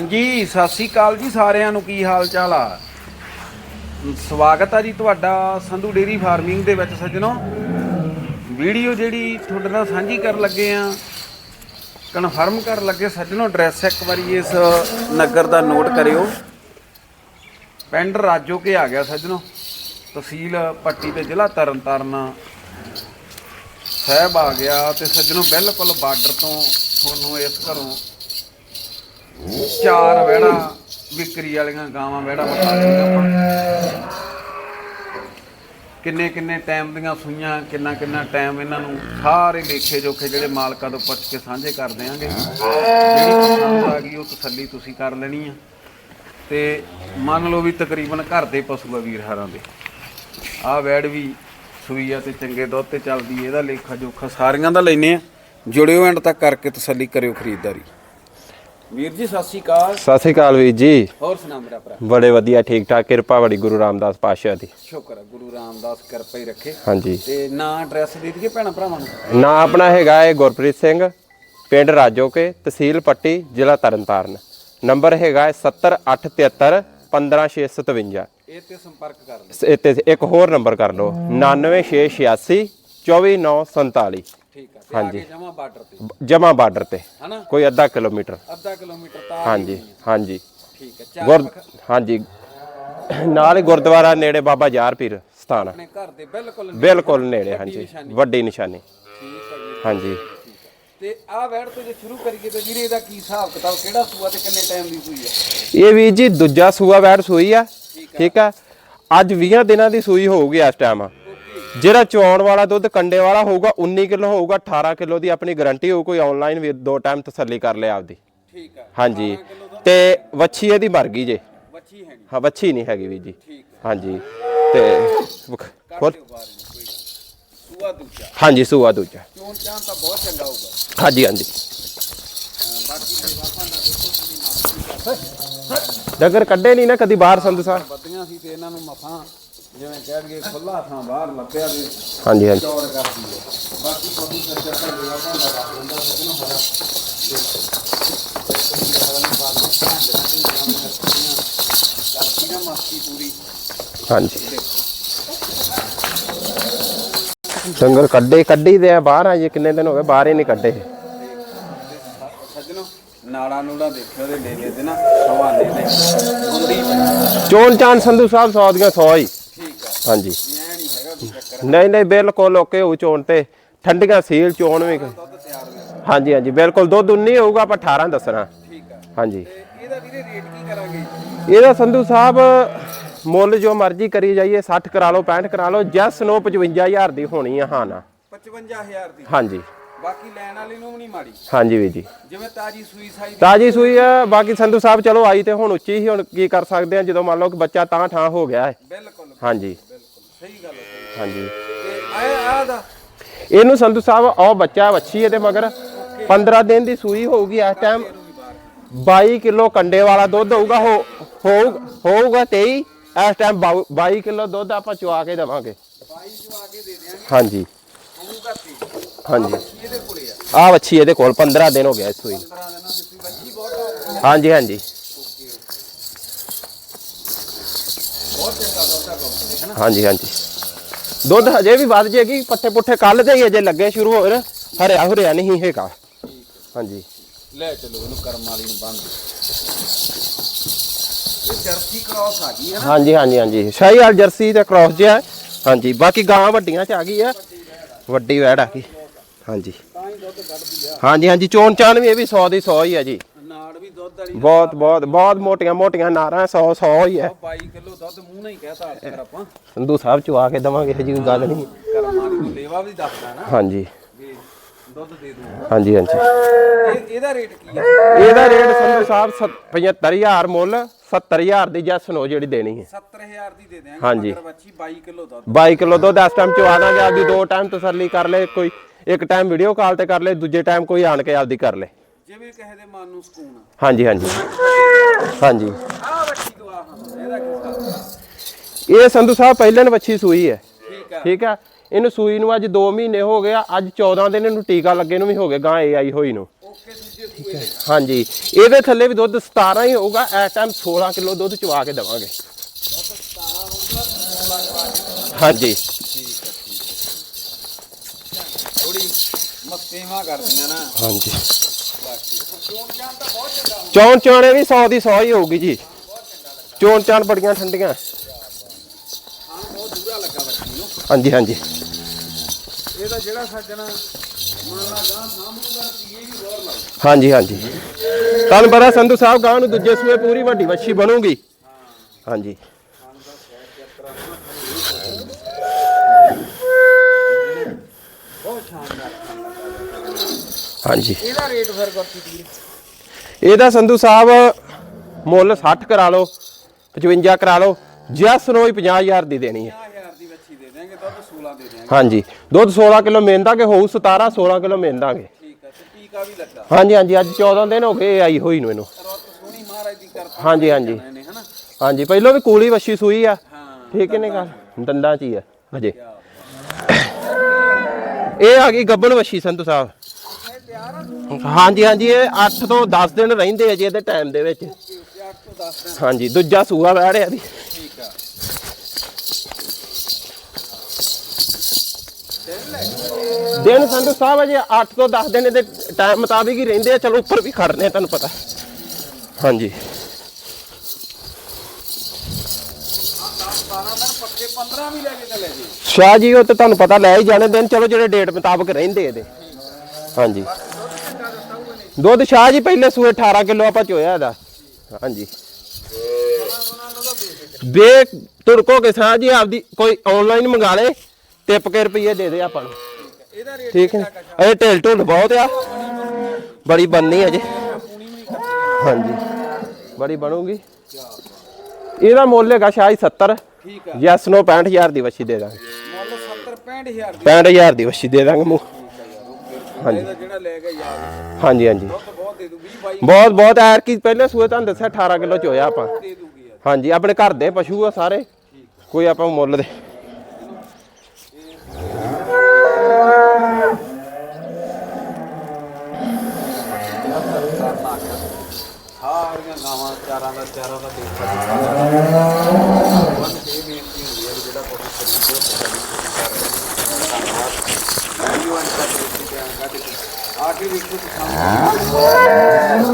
ਹਾਂਜੀ, ਸਤਿ ਸ੍ਰੀ ਅਕਾਲ ਜੀ ਸਾਰਿਆਂ ਨੂੰ, ਕੀ ਹਾਲ ਚਾਲ ਆ? ਸਵਾਗਤ ਆ ਜੀ ਤੁਹਾਡਾ ਸੰਧੂ ਡੇਰੀ ਫਾਰਮਿੰਗ ਦੇ ਵਿੱਚ ਸੱਜਣੋ। ਵੀਡੀਓ ਜਿਹੜੀ ਤੁਹਾਡੇ ਨਾਲ ਸਾਂਝੀ ਕਰਨ ਲੱਗੇ ਆ, ਕਨਫਰਮ ਕਰਨ ਲੱਗੇ ਸੱਜਣੋ, ਐਡਰੈਸ ਇੱਕ ਵਾਰੀ ਇਸ ਨਗਰ ਦਾ ਨੋਟ ਕਰਿਓ। ਪਿੰਡ ਰਾਜੋ ਕੇ ਆ ਗਿਆ ਸੱਜਣੋ, ਤਹਿਸੀਲ ਪੱਟੀ ਤੇ ਜ਼ਿਲ੍ਹਾ ਤਰਨਤਾਰਨ। ਸਾਹਿਬ ਆ ਗਿਆ ਤੇ ਸੱਜਣੋ, ਬਿਲਕੁਲ ਬਾਰਡਰ ਤੋਂ ਤੁਹਾਨੂੰ ਇਸ ਘਰੋਂ ਚਾਰ ਵਹਿੜਾ, ਵਿਕਰੀ ਵਾਲੀਆਂ ਗਾਵਾਂ ਵਹਿੜਾ ਬਤਾ ਦਿੰਦੇ ਆਪਾਂ। ਕਿੰਨੇ ਕਿੰਨੇ ਟਾਈਮ ਦੀਆਂ ਸੂਈਆਂ, ਕਿੰਨਾ ਕਿੰਨਾ ਟਾਈਮ ਇਹਨਾਂ ਨੂੰ ਸਾਰੇ ਲੇਖੇ ਜੋਖੇ ਜਿਹੜੇ ਮਾਲਕਾਂ ਤੋਂ ਪੁੱਛ ਕੇ ਸਾਂਝੇ ਕਰ ਦਿਆਂਗੇ। ਜਿਹੜੀ ਪਸੰਦ ਆ ਗਈ, ਉਹ ਤਸੱਲੀ ਤੁਸੀਂ ਕਰ ਲੈਣੀ ਆ। ਤੇ ਮੰਨ ਲਓ ਵੀ ਤਕਰੀਬਨ ਘਰ ਦੇ ਪਸ਼ੂ ਆ ਵੀਰ ਹਾਰਾਂ ਦੇ। ਆਹ ਵੈੜ ਵੀ ਸੂਈ ਆ ਤੇ ਚੰਗੇ ਦੁੱਧ ਤੇ ਚੱਲਦੀ ਇਹਦਾ ਲੇਖਾ ਜੋਖਾ ਸਾਰੀਆਂ ਦਾ ਲੈਨੇ ਆ। ਜੁੜਿਓ ਐਂਡ ਤੱਕ ਕਰਕੇ ਤਸੱਲੀ ਕਰਿਓ ਖਰੀਦਦਾਰੀ। ਵੀਰ ਜੀ ਸਤਿ ਸ਼੍ਰੀ ਅਕਾਲ। ਸਤਿ ਸ੍ਰੀ ਅਕਾਲ ਵੀਰ ਜੀ। ਹੋਰ ਸੁਣਾ ਮੇਰਾ ਭਰਾ? ਬੜੇ ਵਧੀਆ ਠੀਕ ਠਾਕ ਕਿਰਪਾ ਬੜੀ ਗੁਰੂ ਰਾਮਦਾਸ ਪਾਤਸ਼ਾਹ ਦੀ। ਸ਼ੁਕਰ ਹੈ ਗੁਰੂ ਰਾਮਦਾਸ ਕਿਰਪਾ ਹੀ ਰੱਖੇ। ਹਾਂਜੀ। ਤੇ ਨਾਂ ਐਡਰੈਸ ਦੇ ਦਈਏ ਭੈਣਾਂ ਭਰਾਵਾਂ ਨੂੰ? ਨਾਂ ਆਪਣਾ ਹੈਗਾ ਹੈ ਗੁਰਪ੍ਰੀਤ ਸਿੰਘ ਪਿੰਡ ਰਾਜੋਕੇ ਤਹਿਸੀਲ ਪੱਟੀ ਜ਼ਿਲ੍ਹਾ ਤਰਨਤਾਰਨ। ਨੰਬਰ ਹੈਗਾ ਹੈ 70873 15657 ਇਹ ਤੇ ਸੰਪਰਕ ਕਰ ਲਓ। ਇੱਥੇ ਇੱਕ ਹੋਰ ਨੰਬਰ ਕਰ ਲਓ 99686 24947 ਆ ਆਗੇ ਜਮਾ ਬਾਰਡਰ ਤੇ। ਜਮਾ ਬਾਰਡਰ ਤੇ। ਹਨਾ? ਕੋਈ ਅੱਧਾ ਕਿਲੋਮੀਟਰ। ਅੱਧਾ ਕਿਲੋਮੀਟਰ ਤਾਂ ਹਾਂਜੀ ਹਾਂਜੀ। ਠੀਕ ਹੈ ਚਾਰ ਗੁਰ ਹਾਂਜੀ। ਨਾਲ ਹੀ ਗੁਰਦੁਆਰਾ ਨੇੜੇ ਬਾਬਾ ਯਾਰ ਪੀਰ ਸਥਾਨ। ਆਪਣੇ ਘਰ ਦੇ ਬਿਲਕੁਲ ਬਿਲਕੁਲ ਨੇੜੇ ਹਾਂਜੀ। ਵੱਡੀ ਨਿਸ਼ਾਨੀ। ਠੀਕ ਹੈ ਜੀ ਹਾਂਜੀ। ਤੇ ਆਹ ਵੈੜ ਤੋਂ ਜੇ ਸ਼ੁਰੂ ਕਰੀਏ ਤੇ ਵੀਰੇ ਇਹਦਾ ਕੀ ਹਿਸਾਬ ਕਿਤਾਬ ਕਿਹੜਾ ਸੂਆ ਤੇ ਕਿੰਨੇ ਟਾਈਮ ਦੀ ਸੂਈ ਹੈ? ਇਹ ਵੀ ਜੀ ਦੂਜਾ ਸੂਆ ਵੈੜ ਸੂਈ ਆ। ਠੀਕ ਆ? ਅੱਜ 20 ਦਿਨਾਂ ਦੀ ਸੂਈ ਹੋਊਗੀ ਇਸ ਟਾਈਮ ਜਿਹੜਾ ਚਵਾਉਣ ਵਾਲਾ ਦੁੱਧ ਕੰਡੇ ਵਾਲਾ ਹੋਊਗਾ 19 ਕਿਲੋ ਹੋਊਗਾ 18 ਕਿਲੋ ਦੀ ਆਪਣੀ ਗਾਰੰਟੀ ਹੋਊ ਕੋਈ ਆਨਲਾਈਨ ਵੀ ਦੋ ਟਾਈਮ ਤਸੱਲੀ ਕਰ ਲਿਆ ਆਪਦੀ। ਠੀਕ ਹੈ ਹਾਂਜੀ। ਤੇ ਵੱਛੀ ਇਹਦੀ ਮਰ ਗਈ ਜੇ। ਬੱਚੀ ਹੈ ਨਹੀਂ। ਹਾਂ ਵੱਛੀ ਨਹੀਂ ਹੈਗੀ ਵੀ ਜੀ। ਠੀਕ ਹੈ ਹਾਂਜੀ। ਤੇ ਹੋਰ। ਸੂਆ ਦੂਜਾ। ਹਾਂਜੀ ਸੂਆ ਦੂਜਾ। ਚੋਣ ਚਾਂ ਤਾਂ ਬਹੁਤ ਚੰਗਾ ਹੋਊਗਾ। ਹਾਂਜੀ ਬਾਕੀ ਦੇਖੋ ਡਗਰ ਕੱਢੇ ਨਹੀਂ ਨਾ ਕਦੀ ਬਾਹਰ ਸੰਦ ਸਾਹਿਬ? ਬੱਦੀਆਂ ਸੀ ਤੇ ਇਹਨਾਂ ਨੂੰ ਮਫਾਂ ਜਿਵੇਂ ਕਹਿ ਦਈਏ ਖੁੱਲਾ ਥਾਂ ਬਾਹਰ ਲੱਭਿਆ ਵੀ ਹਾਂਜੀ ਹਾਂਜੀ। ਚੌੜ ਕਰਦੀ ਹੈ ਬਾਕੀ ਪਸ਼ੂ ਸੱਜਾ ਤਾਂ ਜਵਾਬਾਂ ਦਾ ਰੱਖ ਹੋਇਆ ਕਰਦੀ ਨਾ ਪੂਰੀ ਹਾਂਜੀ। ਡੰਗਰ ਕੱਢੇ ਕੱਢੀ ਦੇ ਆ ਬਾਹਰ ਆ ਜੀ ਕਿੰਨੇ ਦਿਨ ਹੋ ਗਏ ਬਾਹਰ ਹੀ ਨਹੀਂ ਕੱਢੇ। ਸੱਜਣੋ ਨਾੜਾ ਨੂੜਾ ਦੇਖਿਓ ਦੇ ਡੇਲੇ ਤੇ ਨਾ ਹਵਾਲੇ ਦੇ। ਚੋਣ ਚਾਨ ਸੰਧੂ ਸਾਹਿਬ ਸੌ ਦੀਆਂ 100 ਹੀ। ਹਾਂਜੀ। ਨਹੀਂ ਨਹੀਂ ਬਿਲਕੁਲ ਓਕੇ ਹੋ ਚੋਣ ਤੇ। ਠੰਡੀਆਂ ਸੀਲ ਚੋਣ ਵੀ। ਹਾਂਜੀ ਹਾਂਜੀ ਬਿਲਕੁਲ। ਦੁੱਧ 19 ਹੋਊਗਾ ਆਪਾਂ 18 ਦੱਸਣਾ। ਹਾਂਜੀ। ਇਹਦਾ ਵੀਰੇ ਰੇਟ ਕੀ ਕਰਾਂਗੇ ਇਹਦਾ ਸੰਧੂ ਸਾਹਿਬ ਮੁੱਲ ਜੋ ਮਰਜ਼ੀ ਕਰੀ ਜਾਈਏ 60 ਕਰਾ ਲਓ 65 ਕਰਾ ਲਓ ਜੈਸ ਨੋ 55000 ਦੀ ਹੋਣੀ ਆ ਹਾਂ ਨਾ 55000 ਦੀ। ਹਾਂਜੀ। ਬਾਕੀ ਲੈਣ ਵਾਲੀ ਨੂੰ ਵੀ ਨਹੀਂ ਮਾੜੀ। ਹਾਂਜੀ ਵੀ ਜੀ। ਜਿਵੇਂ ਤਾਜੀ ਸੂਈ ਸਾਈ ਤਾਜੀ ਸੂਈ ਆ ਬਾਕੀ ਸੰਧੂ ਸਾਹਿਬ ਚਲੋ ਆਈ ਤੇ ਹੁਣ ਉੱਚੀ ਹੀ ਹੁਣ ਕੀ ਕਰ ਸਕਦੇ ਆ ਜਦੋਂ ਮੰਨ ਲਓ ਕਿ ਬੱਚਾ ਤਾਂ ਠਾਂ ਹੋ ਗਿਆ ਹੈ। ਬਿਲਕੁਲ। ਹਾਂਜੀ। ਸਹੀ ਗੱਲ ਹੈ ਹਾਂਜੀ। ਤੇ ਆ ਆ ਦਾ। ਇਹਨੂੰ ਸੰਧੂ ਸਾਹਿਬ ਉਹ ਬੱਚਾ ਵੱਛੀ ਇਹਦੇ ਮਗਰ 15 ਦਿਨ ਦੀ ਸੂਈ ਹੋਊਗੀ ਇਸ ਟਾਈਮ ਇਹਨੂੰ ਵੀ ਬਾਹਰ। 22 ਕਿਲੋ ਕੰਡੇ ਵਾਲਾ ਦੁੱਧ ਹੋਊਗਾ ਹੋਊਗਾ 23 ਇਸ ਟਾਈਮ 22 ਕਿਲੋ ਦੁੱਧ ਆਪਾਂ ਚੁਆ ਕੇ ਦੇਵਾਂਗੇ। 22 ਜੋ ਆਗੇ ਦੇ ਦਿਆਂਗੇ। ਹਾਂਜੀ। ਹੋਊਗਾ ਹਾਂਜੀ। ਇਹਦੇ ਕੋਲੇ ਆ। ਆ ਵੱਛੀ ਇਹਦੇ ਕੋਲ 15 ਦਿਨ ਹੋ ਗਿਆ ਇਸ ਸੂਈ ਨੂੰ। 15 ਦਿਨਾਂ ਦੀ ਸੂਈ ਬੱਚੀ ਬਹੁਤ ਆ। ਹਾਂਜੀ ਹਾਂਜੀ ਬਹੁਤ ਚੰਗਾ ਦੁੱਧ ਆ ਕੰਪਨੀ ਹੈ ਨਾ ਹਾਂਜੀ ਹਾਂਜੀ। ਦੁੱਧ ਹਜੇ ਵੀ ਵੱਧ ਜੇਗੀ ਪੱਠੇ ਪੁੱਠੇ ਕੱਲ ਦੇ ਹੀ ਅਜੇ ਲੱਗੇ ਸ਼ੁਰੂ ਨੇ ਹਰਿਆ ਹੁਰਿਆ ਨਹੀਂ ਹੈਗਾ। ਹਾਂਜੀ। ਲੈ ਚਲੋ ਇਹਨੂੰ ਕਰਮ ਵਾਲੀ ਨੂੰ ਬੰਦ ਇਹ ਜਰਸੀ ਕ੍ਰਾਸ ਆ ਗਈ ਹੈ ਨਾ। ਹਾਂਜੀ ਹਾਂਜੀ ਹਾਂਜੀ। ਸ਼ਾਹੀਵਾਲ ਜਰਸੀ ਤੇ ਕ੍ਰਾਸ ਜਿਹਾ। ਹਾਂਜੀ ਬਾਕੀ ਗਾਂ ਵੱਡੀਆਂ ਚ ਆ ਗਈ ਆ ਵੱਡੀ ਵੈੜ ਆ ਗਈ। ਹਾਂਜੀ। ਤਾਂ ਹੀ ਦੁੱਧ ਕੱਢਦੀ ਆ ਹਾਂਜੀ ਹਾਂਜੀ ਚੋਣ ਚਾਨ ਵੀ ਇਹ ਵੀ 100 ਦੀ 100 ਹੀ ਆ ਜੀ। ਦੁੱਧ ਵਾਲੀ ਬਹੁਤ ਬਹੁਤ ਬਹੁਤ ਮੋਟੀਆਂ ਮੋਟੀਆਂ ਨਾਰਾਂ 100 100 ਹੀ ਹੈ। 22 ਕਿਲੋ ਦੁੱਧ ਮੂੰਹ ਨਹੀਂ ਕਹਿਤਾ ਆਪਾਂ। ਸੰਧੂ ਸਾਹਿਬ ਚਵਾ ਕੇ ਦਵਾਂਗੇ ਇਹ ਜੀ ਕੋਈ ਗੱਲ ਨਹੀਂ। ਕਰਮ ਨੂੰ ਲੇਵਾ ਵੀ ਦੱਸਦਾ ਨਾ। ਹਾਂਜੀ। ਦੁੱਧ ਦੇ ਦੂੰ। ਹਾਂਜੀ ਹਾਂਜੀ। ਇਹ ਇਹਦਾ ਰੇਟ ਕੀ ਹੈ? ਇਹਦਾ ਰੇਟ ਸੰਧੂ ਸਾਹਿਬ 75000 ਮੁੱਲ 70000 ਦੀ ਜੈਸ ਨੋ ਜਿਹੜੀ ਦੇਣੀ ਹੈ। 70000 ਦੀ ਦੇ ਹਾਂਜੀ। ਬੱਚੀ 22 ਕਿਲੋ ਦੁੱਧ। 22 ਕਿਲੋ ਦੁੱਧ ਇਸ ਟਾਈਮ ਚਵਾ ਦਾਂਗੇ ਆਪਦੀ ਦੋ ਟਾਈਮ ਤਸੱਲੀ ਕਰ ਲੈ ਕੋਈ ਇੱਕ ਟਾਈਮ ਵੀਡੀਓ ਕਾਲ ਤੇ ਕਰ ਲੈ ਦੂਜੇ ਟਾਈਮ ਕੋਈ ਆਣ ਕੇ ਆਪਦੀ ਕਰ ਲੈ। ਜਿਵੇਂ ਕਿਸੇ ਦੇ ਮਨ ਨੂੰ ਸਕੂਨ ਆ। ਹਾਂਜੀ ਹਾਂਜੀ। ਹਾਂਜੀ। ਤੋਂ ਇਹਦਾ ਕੀ ਇਹ ਸੰਧੂ ਸਾਹਿਬ ਪਹਿਲਾਂ ਵੱਛੀ ਸੂਈ ਹੈ। ਠੀਕ ਆ। ਠੀਕ ਆ? ਇਹਨੂੰ ਸੂਈ ਨੂੰ ਅੱਜ 2 ਮਹੀਨੇ ਹੋ ਗਏ ਆ ਅੱਜ 14 ਦਿਨ ਇਹਨੂੰ ਟੀਕਾ ਲੱਗੇ ਨੂੰ ਵੀ ਹੋ ਗਏ ਗਾਂ ਏ ਆਈ ਹੋਈ ਨੂੰ। ਹਾਂਜੀ। ਇਹਦੇ ਥੱਲੇ ਵੀ ਦੁੱਧ 17 ਹੀ ਹੋਊਗਾ ਇਸ ਟਾਈਮ 16 ਕਿਲੋ ਦੁੱਧ ਚਵਾ ਕੇ ਦੇਵਾਂਗੇ। ਹਾਂਜੀ। ਥੋੜੀ ਮਸਤੇਵਾ ਕਰਦੀਆਂ ਨਾ। ਹਾਂਜੀ। ਚੋਣ ਚਾਣ ਵੀ 100 ਦੀ 100 ਹੀ ਹੋਊਗੀ ਜੀ। ਚੋਣ ਚਾਣ ਬੜੀਆਂ ਠੰਡੀਆਂ। ਹਾਂਜੀ ਹਾਂਜੀ। ਇਹਦਾ ਜਿਹੜਾ ਸੱਜਣਾ ਹਾਂਜੀ ਹਾਂਜੀ। ਤੁਹਾਨੂੰ ਪਤਾ ਸੰਧੂ ਸਾਹਿਬ ਗਾਂ ਨੂੰ ਦੂਜੇ ਸੂਏ ਪੂਰੀ ਵੱਡੀ ਵੱਛੀ ਬਣੂਗੀ। ਹਾਂਜੀ ਬਹੁਤ ਸ਼ਾਨਦਾਰ ਹਾਂਜੀ। ਇਹਦਾ ਰੇਟ ਫਿਰ ਗੁਰਪ੍ਰੀਤ ਵੀਰ ਇਹਦਾ ਸੰਧੂ ਸਾਹਿਬ ਮੁੱਲ 60 ਕਰਾ ਲਓ 55 ਕਰਾ ਲਓ ਜਸ ਰੋਈ 50000 ਦੀ ਦੇਣੀ ਹੈ। 50000 ਦੀ ਬੱਚੀ ਦੇ ਦੇਾਂਗੇ ਦੁੱਧ 16 ਦੇ ਦੇਾਂਗੇ ਹਾਂਜੀ ਦੁੱਧ 16 ਕਿਲੋ ਮਿਲਦਾਂਗੇ ਹੋਊ 17 16 ਕਿਲੋ ਮਿਲਦਾਂਗੇ ਠੀਕ ਹੈ ਤੇ ਟੀਕਾ ਵੀ ਲੱਗਾ। ਹਾਂਜੀ ਹਾਂਜੀ ਅੱਜ 14 ਦਿਨ ਹੋ ਗਏ ਆਈ ਹੋਈ ਨੂੰ ਇਹਨੂੰ। ਸੋਹਣੀ ਮਹਾਰਾਜ ਦੀ ਕਿਰਪਾ ਹਾਂਜੀ ਹਾਂਜੀ। ਹਾਂਜੀ ਪਹਿਲਾਂ ਵੀ ਕੂਲੀ ਵੱਛੀ ਸੂਈ ਆ। ਹਾਂ ਠੀਕ ਨੇ ਗੱਲ ਦੰਦਾਂ 'ਚ ਹੀ ਆ ਹਜੇ ਇਹ ਆ ਗਈ ਗੱਬਣ ਵੱਛੀ ਸੰਧੂ ਸਾਹਿਬ। ਹਾਂਜੀ ਹਾਂਜੀ, ਇਹ 8 ਤੋਂ 10 ਦਿਨ ਰਹਿੰਦੇ ਆ ਜੀ ਇਹਦੇ ਟਾਈਮ ਦੇ ਵਿੱਚ। 8 ਤੋਂ 10 ਦਿਨ ਹਾਂਜੀ, ਦੂਜਾ ਸੂਆ ਬਹਿ ਰਿਹਾ ਦੀ ਠੀਕ ਆ ਦਿਨ ਸੰਧੂ ਸਾਹਿਬ ਅਜੇ 8 ਤੋਂ 10 ਦਿਨ ਇਹਦੇ ਟਾਈਮ ਮੁਤਾਬਿਕ ਹੀ ਰਹਿੰਦੇ ਆ। ਚਲੋ, ਉੱਪਰ ਵੀ ਖੜਨੇ ਆ, ਤੁਹਾਨੂੰ ਪਤਾ। ਹਾਂਜੀ। ਸ਼ਾਹ ਜੀ, ਉਹ ਤੇ ਤੁਹਾਨੂੰ ਪਤਾ ਲੈ ਹੀ ਜਾਣੇ ਦਿਨ। ਚਲੋ, ਜਿਹੜੇ ਡੇਟ ਮੁਤਾਬਕ ਰਹਿੰਦੇ ਇਹਦੇ। ਹਾਂਜੀ। ਦੁੱਧ ਸ਼ਾਹ ਜੀ ਪਹਿਲੇ ਸੂਏ 18 ਕਿਲੋ ਆਪਾਂ ਚੋਇਆ ਇਹਦਾ। ਹਾਂਜੀ। ਬੇ ਤੁਰਕੋ ਕੇ ਸ਼ਾਹ ਜੀ ਆਪਦੀ ਕੋਈ ਆਨਲਾਈਨ ਮੰਗਾ ਲੇ ਟਿਪ ਕੇ ਰੁਪਏ ਦੇ ਦੇ ਆਪਾਂ ਨੂੰ। ਠੀਕ ਹੈ। ਇਹ ਢਿੱਲ ਢੁੱਲ ਬਹੁਤ ਆ। ਬੜੀ ਬੰਨੀ ਅਜੇ ਪੂਣੀ ਵੀ ਨਹੀਂ ਖਰਚੀ ਹਾਂਜੀ। ਬੜੀ ਬਣੂਗੀ। ਇਹਦਾ ਮੁੱਲ ਹੈਗਾ ਸ਼ਾਹ ਜੀ 70 ਠੀਕ ਆ। ਯੈਸ ਨੋ 65000 ਦੀ ਵੱਛੀ ਦੇ ਦਾਂਗੇ। ਮੁੱਲ 70 65000 ਦੀ। 65000 ਦੀ ਵੱਛੀ ਦੇ ਦਾਂਗੇ ਮੂੰਹ। ਹਾਂਜੀ। ਇਹਦਾ ਜਿਹੜਾ ਲੈ ਕੇ ਯਾਰ ਹਾਂਜੀ ਹਾਂਜੀ। ਦੁੱਧ ਬਹੁਤ ਦੇ ਦੂ 20 22 ਬਹੁਤ ਬਹੁਤ ਐਰ ਕੀ ਪਹਿਲੇ ਸੂਏ ਤੁਹਾਨੂੰ ਦੱਸਿਆ 18 ਕਿਲੋ ਆਪਾਂ। ਦੇ ਦੂਗੀ ਯਾਰ। ਹਾਂਜੀ ਆਪਣੇ ਘਰ ਦੇ ਪਸ਼ੂ ਆ ਸਾਰੇ। ਕੋਈ ਆਪਾਂ ਮੁੱਲ ਦੇ। ਸਾਰੀਆਂ ਗਾਵਾਂ ਚਾਰਾਂ ਦਾ ਚਾਰਾਂ ਦਾ ਦੇਖ ਬੰਦ ਇਹ ਬੇਨਤੀ ਹੁੰਦੀ ਹੈ ਵੀ ਜਿਹੜਾ ਕੋਈ ਖਰੀਦੋ ਧੰਨਵਾਦ। ਵੀਡੀਓ ਅੰਤ ਤੱਕ ਕੇ ਵੇਖੋ ਕਿ ਸਾਹਮਣੇ